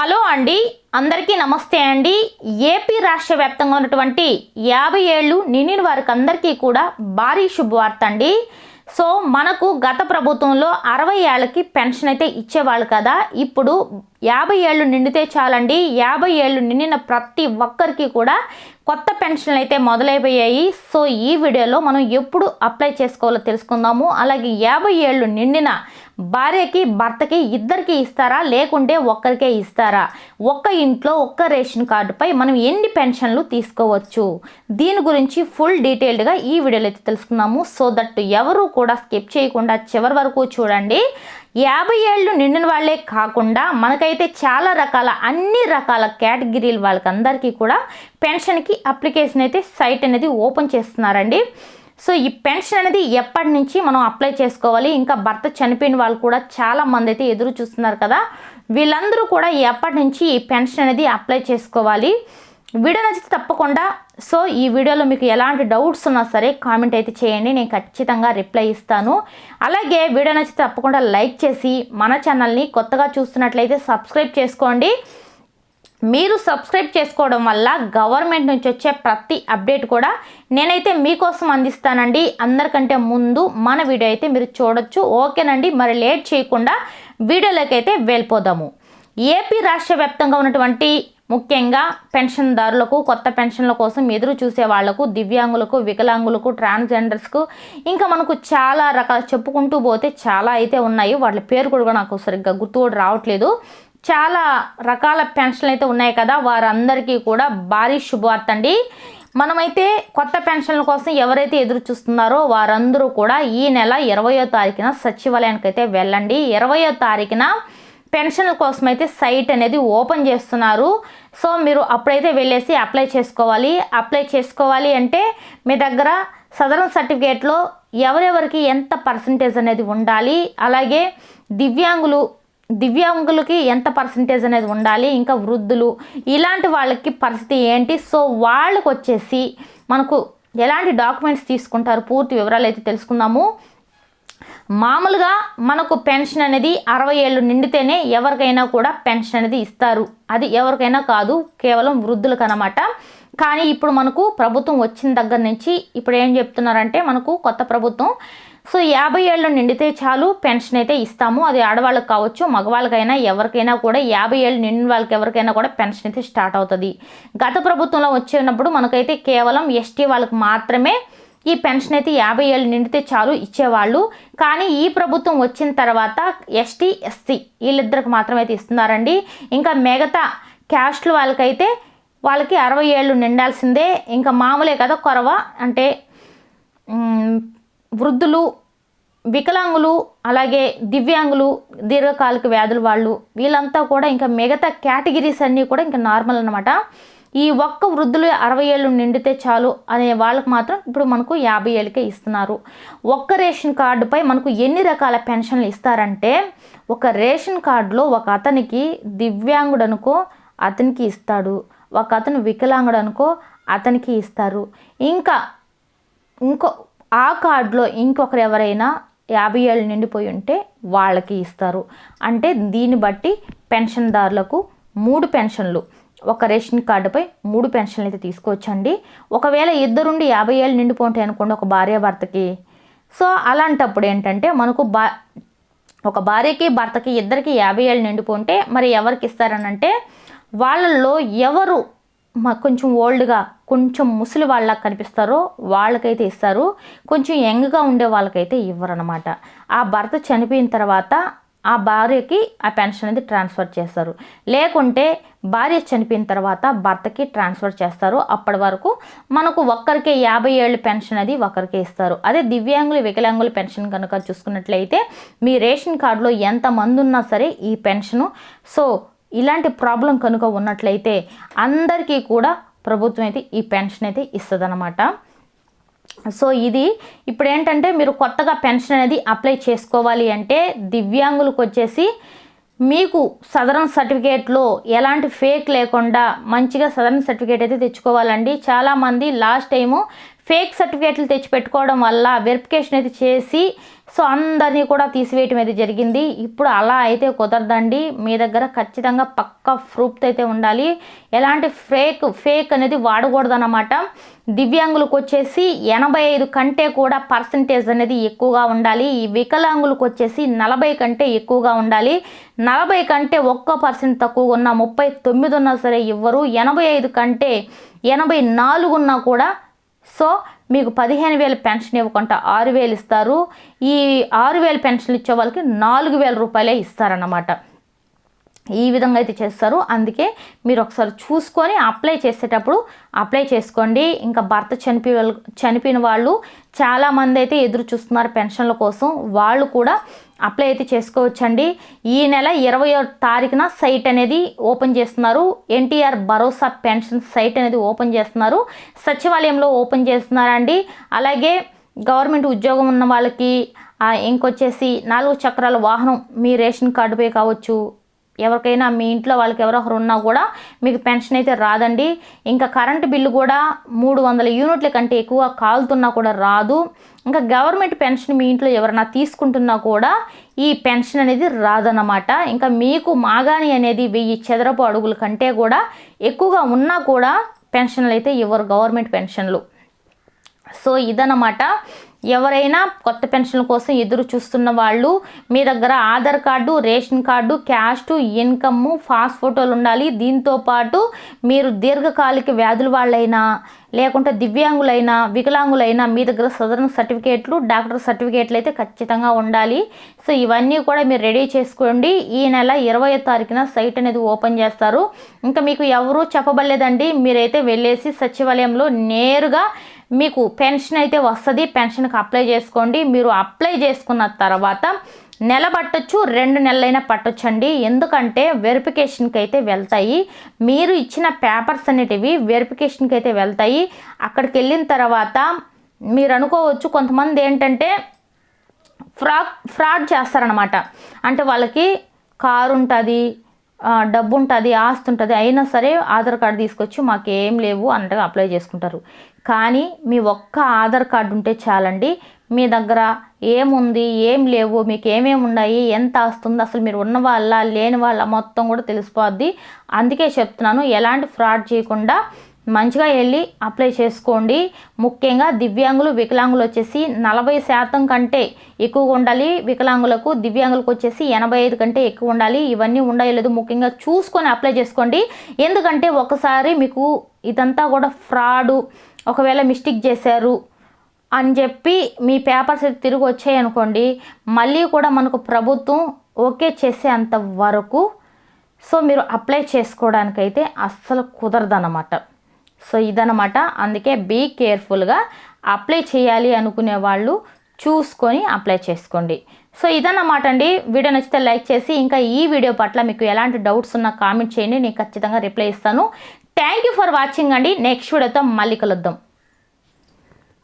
Hello అండి. అందరికీ నమస్తే అండి. ఏపీ రాష్ట్ర వ్యాప్తంగా ఉన్నటువంటి యాభై ఏళ్ళు నిండిన వారికి అందరికీ కూడా భారీ శుభవార్త అండి. సో మనకు గత ప్రభుత్వంలో అరవై ఏళ్ళకి పెన్షన్ అయితే ఇచ్చేవాళ్ళు కదా. ఇప్పుడు యాభై ఏళ్ళు నిండితే చాలండి. యాభై ఏళ్ళు నిండిన ప్రతి ఒక్కరికి కూడా కొత్త పెన్షన్లు అయితే మొదలైపోయాయి. సో ఈ వీడియోలో మనం ఎప్పుడు అప్లై చేసుకోవాలో తెలుసుకుందాము. అలాగే యాభై ఏళ్ళు నిండిన భార్యకి భర్తకి ఇద్దరికి ఇస్తారా? లేకుంటే ఒక్కరికే ఇస్తారా? ఒక్క ఇంట్లో ఒక్క రేషన్ కార్డుపై మనం ఎన్ని పెన్షన్లు తీసుకోవచ్చు? దీని గురించి ఫుల్ డీటెయిల్డ్గా ఈ వీడియోలో అయితే తెలుసుకున్నాము సో దట్ ఎవరు కూడా స్కిప్ చేయకుండా చివరి వరకు చూడండి. యాభై ఏళ్ళు నిండిన వాళ్ళే కాకుండా మనకైతే చాలా రకాల అన్ని రకాల కేటగిరీల వాళ్ళకందరికీ కూడా పెన్షన్కి అప్లికేషన్ అయితే సైట్ అనేది ఓపెన్ చేస్తున్నారండి. సో ఈ పెన్షన్ అనేది ఎప్పటి నుంచి మనం అప్లై చేసుకోవాలి? ఇంకా భర్త చనిపోయిన వాళ్ళు కూడా చాలా మంది అయితే ఎదురు చూస్తున్నారు కదా. వీళ్ళందరూ కూడా ఎప్పటి నుంచి ఈ పెన్షన్ అనేది అప్లై చేసుకోవాలి? వీడియో నచ్చితే తప్పకుండా. సో ఈ వీడియోలో మీకు ఎలాంటి డౌట్స్ ఉన్నా సరే కామెంట్ అయితే చేయండి. నేను ఖచ్చితంగా రిప్లై ఇస్తాను. అలాగే వీడియో నచ్చితే తప్పకుండా లైక్ చేసి మన ఛానల్ని కొత్తగా చూస్తున్నట్లయితే సబ్స్క్రైబ్ చేసుకోండి. మీరు సబ్స్క్రైబ్ చేసుకోవడం వల్ల గవర్నమెంట్ నుంచి వచ్చే ప్రతి అప్డేట్ కూడా నేనైతే మీకోసం అందిస్తానండి. అందరికంటే ముందు మన వీడియో అయితే మీరు చూడొచ్చు. ఓకేనండి. మరి లేట్ చేయకుండా వీడియోలోకి అయితే వెళ్ళిపోదాము. ఏపీ రాష్ట్ర వ్యాప్తంగా ఉన్నటువంటి ముఖ్యంగా పెన్షన్దారులకు కొత్త పెన్షన్ల కోసం ఎదురు చూసే వాళ్ళకు దివ్యాంగులకు వికలాంగులకు ట్రాన్స్జెండర్స్కు ఇంకా మనకు చాలా రకాల చెప్పుకుంటూ పోతే చాలా అయితే ఉన్నాయి. వాళ్ళ పేరు కూడా నాకు సరిగ్గా గుర్తు కూడా రావట్లేదు. చాలా రకాల పెన్షన్లు అయితే ఉన్నాయి కదా. వారందరికీ కూడా భారీ శుభవార్త అండి. మనమైతే కొత్త పెన్షన్ల కోసం ఎవరైతే ఎదురు చూస్తున్నారో వారందరూ కూడా ఈ నెల ఇరవయో తారీఖున సచివాలయానికి అయితే వెళ్ళండి. ఇరవయో తారీఖున పెన్షన్ల కోసం అయితే సైట్ అనేది ఓపెన్ చేస్తున్నారు. సో మీరు అప్పుడైతే వెళ్ళేసి అప్లై చేసుకోవాలి. అప్లై చేసుకోవాలి అంటే మీ దగ్గర సదరన్ సర్టిఫికేట్లో ఎవరెవరికి ఎంత పర్సంటేజ్ అనేది ఉండాలి. అలాగే దివ్యాంగులు దివ్యాంగులకి ఎంత పర్సంటేజ్ అనేది ఉండాలి. ఇంకా వృద్ధులు ఇలాంటి వాళ్ళకి పరిస్థితి ఏంటి? సో వాళ్ళకు వచ్చేసి మనకు ఎలాంటి డాక్యుమెంట్స్ తీసుకుంటారు? పూర్తి వివరాలు అయితే తెలుసుకుందాము. మామూలుగా మనకు పెన్షన్ అనేది అరవై ఏళ్ళు నిండితేనే ఎవరికైనా కూడా పెన్షన్ అనేది ఇస్తారు. అది ఎవరికైనా కాదు కేవలం వృద్ధులకు అనమాట కానీ ఇప్పుడు మనకు ప్రభుత్వం వచ్చిన దగ్గర నుంచి ఇప్పుడు ఏం చెప్తున్నారంటే మనకు కొత్త ప్రభుత్వం సో యాభై ఏళ్ళు నిండితే చాలు పెన్షన్ అయితే ఇస్తాము. అది ఆడవాళ్ళకి కావచ్చు మగవాళ్ళకైనా ఎవరికైనా కూడా యాభై ఏళ్ళు నిండిన వాళ్ళకి ఎవరికైనా కూడా పెన్షన్ అయితే స్టార్ట్ అవుతుంది. గత ప్రభుత్వంలో వచ్చినప్పుడు మనకైతే కేవలం ఎస్టీ వాళ్ళకి మాత్రమే ఈ పెన్షన్ అయితే యాభై ఏళ్ళు నిండితే చాలు ఇచ్చేవాళ్ళు. కానీ ఈ ప్రభుత్వం వచ్చిన తర్వాత ఎస్టీ ఎస్సీ వీళ్ళిద్దరికి మాత్రమే అయితే ఇస్తున్నారండి. ఇంకా మిగతా క్యాస్ట్లు వాళ్ళకైతే వాళ్ళకి అరవై ఏళ్ళు నిండాల్సిందే. ఇంకా మామూలే కదా కొరవ. అంటే వృద్ధులు వికలాంగులు అలాగే దివ్యాంగులు దీర్ఘకాలిక వ్యాధుల వాళ్ళు వీళ్ళంతా కూడా ఇంకా మిగతా కేటగిరీస్ అన్నీ కూడా ఇంకా నార్మల్ అనమాట ఈ ఒక్క వృద్ధులు అరవై ఏళ్ళు నిండితే చాలు అనే వాళ్ళకు మాత్రం ఇప్పుడు మనకు యాభై ఏళ్ళకే ఇస్తున్నారు. ఒక్క రేషన్ కార్డుపై మనకు ఎన్ని రకాల పెన్షన్లు ఇస్తారంటే ఒక రేషన్ కార్డులో ఒక అతనికి దివ్యాంగుడు అనుకో అతనికి ఇస్తాడు. ఒక అతను వికలాంగుడు అనుకో అతనికి ఇస్తారు. ఇంకా ఇంకో ఆ కార్డులో ఇంకొకరు ఎవరైనా యాభై ఏళ్ళు నిండిపోయి ఉంటే వాళ్ళకి ఇస్తారు. అంటే దీన్ని బట్టి పెన్షన్దారులకు మూడు పెన్షన్లు. ఒక రేషన్ కార్డుపై మూడు పెన్షన్లు అయితే తీసుకోవచ్చండి. ఒకవేళ ఇద్దరుండి యాభై ఏళ్ళు నిండిపోతాయి అనుకోండి ఒక భార్యాభర్తకి సో అలాంటప్పుడు ఏంటంటే మనకు బా ఒక భార్యకి భర్తకి ఇద్దరికి యాభై ఏళ్ళు నిండిపోతే మరి ఎవరికి ఇస్తారనంటే వాళ్ళల్లో ఎవరు కొంచెం ఓల్డ్గా కొంచెం ముసలి వాళ్ళకి కనిపిస్తారో వాళ్ళకైతే ఇస్తారు. కొంచెం యంగ్గా ఉండే వాళ్ళకైతే ఇవ్వరనమాట. ఆ భర్త చనిపోయిన తర్వాత ఆ భార్యకి ఆ పెన్షన్ అనేది ట్రాన్స్ఫర్ చేస్తారు. లేకుంటే భార్య చనిపోయిన తర్వాత భర్తకి ట్రాన్స్ఫర్ చేస్తారు. అప్పటి వరకు మనకు ఒక్కరికే యాభై ఏళ్ళు పెన్షన్ అది ఒకరికే ఇస్తారు. అదే దివ్యాంగులు వికలాంగుల పెన్షన్ కనుక చూసుకున్నట్లయితే మీ రేషన్ కార్డులో ఎంతమంది ఉన్నా సరే ఈ పెన్షను సో ఇలాంటి ప్రాబ్లం కనుక ఉన్నట్లయితే అందరికీ కూడా ప్రభుత్వం అయితే ఈ పెన్షన్ అయితే ఇస్తుందన్నమాట. సో ఇది ఇప్పుడు ఏంటంటే మీరు కొత్తగా పెన్షన్ అనేది అప్లై చేసుకోవాలి అంటే దివ్యాంగులకు వచ్చేసి మీకు సదరన్ సర్టిఫికేట్లో ఎలాంటి ఫేక్ లేకుండా మంచిగా సదరన్ సర్టిఫికేట్ అయితే తెచ్చుకోవాలండి. చాలామంది లాస్ట్ టైము ఫేక్ సర్టిఫికేట్లు తెచ్చి పెట్టుకోవడం వల్ల వెరిఫికేషన్ అయితే చేసి సో అందరినీ కూడా తీసివేయటం అయితే జరిగింది. ఇప్పుడు అలా అయితే కుదరదండి. మీ దగ్గర ఖచ్చితంగా పక్క ప్రూఫ్ అయితే ఉండాలి. ఎలాంటి ఫేక్ ఫేక్ అనేది వాడకూడదనమాట దివ్యాంగులకు వచ్చేసి ఎనభై ఐదు కంటే కూడా పర్సంటేజ్ అనేది ఎక్కువగా ఉండాలి. ఈ వికలాంగులకు వచ్చేసి నలభై కంటే ఎక్కువగా ఉండాలి. నలభై కంటే ఒక్క పర్సెంట్ తక్కువ ఉన్న ముప్పై తొమ్మిది ఉన్నా సరే ఇవ్వరు. ఎనభై ఐదు కంటే ఎనభై నాలుగు ఉన్నా కూడా సో మీకు పదిహేను వేల పెన్షన్ ఇవ్వకుండా ఆరు వేలు ఇస్తారు. ఈ ఆరు వేలు పెన్షన్ ఇచ్చే వాళ్ళకి నాలుగు వేల రూపాయలే ఇస్తారన్నమాట. ఈ విధంగా అయితే చేస్తారు. అందుకే మీరు ఒకసారి చూసుకొని అప్లై చేసేటప్పుడు అప్లై చేసుకోండి. ఇంకా భర్త చనిపోయి వాళ్ళు చనిపోయిన వాళ్ళు చాలామంది అయితే ఎదురు చూస్తున్నారు పెన్షన్ల కోసం. వాళ్ళు కూడా అప్లై అయితే చేసుకోవచ్చండి. ఈ నెల ఇరవై తారీఖున సైట్ అనేది ఓపెన్ చేస్తున్నారు. ఎన్టీఆర్ భరోసా పెన్షన్ సైట్ అనేది ఓపెన్ చేస్తున్నారు. సచివాలయంలో ఓపెన్ చేస్తున్నారండి. అలాగే గవర్నమెంట్ ఉద్యోగం ఉన్న వాళ్ళకి ఇంకొచ్చేసి నాలుగు చక్రాల వాహనం మీ రేషన్ కార్డుపై కావచ్చు ఎవరికైనా మీ ఇంట్లో వాళ్ళకి ఎవరొకరు ఉన్నా కూడా మీకు పెన్షన్ అయితే రాదండి. ఇంకా కరెంటు బిల్లు కూడా మూడు వందల యూనిట్ల కంటే ఎక్కువ కాలుతున్నా కూడా రాదు. ఇంకా గవర్నమెంట్ పెన్షన్ మీ ఇంట్లో ఎవరైనా తీసుకుంటున్నా కూడా ఈ పెన్షన్ అనేది రాదన్నమాట. ఇంకా మీకు మాగాని అనేది వెయ్యి చదరపు అడుగుల కంటే కూడా ఎక్కువగా ఉన్నా కూడా పెన్షన్లు అయితే ఇవ్వరు గవర్నమెంట్ పెన్షన్లు. సో ఇదనమాట ఎవరైనా కొత్త పెన్షన్ల కోసం ఎదురు చూస్తున్న వాళ్ళు మీ దగ్గర Aadhaar card ration card caste income fast ఫోటోలు ఉండాలి. దీంతో పాటు మీరు దీర్ఘకాలిక వ్యాధుల వాళ్ళైనా లేకుంటే దివ్యాంగులైనా వికలాంగులైనా మీ దగ్గర సదరణ సర్టిఫికేట్లు డాక్టర్ సర్టిఫికేట్లు అయితే ఖచ్చితంగా ఉండాలి. సో ఇవన్నీ కూడా మీరు రెడీ చేసుకోండి. ఈ నెల ఇరవై తారీఖున సైట్ అనేది ఓపెన్ చేస్తారు. ఇంకా మీకు ఎవరూ చెప్పబడలేదండి. మీరైతే వెళ్ళేసి సచివాలయంలో నేరుగా మీకు పెన్షన్ అయితే వస్తుంది పెన్షన్కి అప్లై చేసుకోండి. మీరు అప్లై చేసుకున్న తర్వాత నెల పట్టొచ్చు రెండు నెలలైనా పట్టొచ్చండి. ఎందుకంటే వెరిఫికేషన్కి అయితే వెళ్తాయి. మీరు ఇచ్చిన పేపర్స్ అనేటివి వెరిఫికేషన్కి అయితే వెళ్తాయి. అక్కడికి వెళ్ళిన తర్వాత మీరు అనుకోవచ్చు కొంతమంది ఏంటంటే ఫ్రాడ్ ఫ్రాడ్ చేస్తారనమాట అంటే వాళ్ళకి కారు ఉంటుంది డబ్బు ఉంటుంది ఆస్తి ఉంటుంది అయినా సరే ఆధార్ కార్డు తీసుకొచ్చి మాకు ఏం లేవు అన్నట్టుగా అప్లై చేసుకుంటారు. కానీ మీ ఒక్క ఆధార్ కార్డు ఉంటే చాలండి మీ దగ్గర ఏముంది ఏం లేవు మీకు ఏమేమి ఉన్నాయి ఎంత వస్తుంది అసలు మీరు ఉన్న వాళ్ళ లేని వాళ్ళ మొత్తం కూడా తెలిసిపోద్ది. అందుకే చెప్తున్నాను ఎలాంటి ఫ్రాడ్ చేయకుండా మంచిగా వెళ్ళి అప్లై చేసుకోండి. ముఖ్యంగా దివ్యాంగులు వికలాంగులు వచ్చేసి నలభై శాతం కంటే ఎక్కువగా ఉండాలి. వికలాంగులకు దివ్యాంగులకు వచ్చేసి ఎనభై ఐదు కంటే ఎక్కువ ఉండాలి. ఇవన్నీ ఉండాలి లేదు ముఖ్యంగా చూసుకొని అప్లై చేసుకోండి. ఎందుకంటే ఒకసారి మీకు ఇదంతా కూడా ఫ్రాడు. ఒకవేళ మిస్టేక్ చేశారు అని చెప్పి మీ పేపర్స్ అయితే తిరిగి వచ్చాయి అనుకోండి. మళ్ళీ కూడా మనకు ప్రభుత్వం ఓకే చేసేంత వరకు సో మీరు అప్లై చేసుకోవడానికైతే అస్సలు కుదరదన్నమాట. సో ఇదనమాట అందుకే బీ కేర్ఫుల్గా అప్లై చేయాలి అనుకునే వాళ్ళు చూసుకొని అప్లై చేసుకోండి. సో ఇదన్నమాట అండి. వీడియో నచ్చితే లైక్ చేసి ఇంకా ఈ వీడియో పట్ల మీకు ఎలాంటి డౌట్స్ ఉన్నా కామెంట్ చేయండి. నేను ఖచ్చితంగా రిప్లై ఇస్తాను. థ్యాంక్ యూ ఫర్ వాచింగ్ అండి. నెక్స్ట్ వీడియోతో మళ్ళీ కలుద్దాం.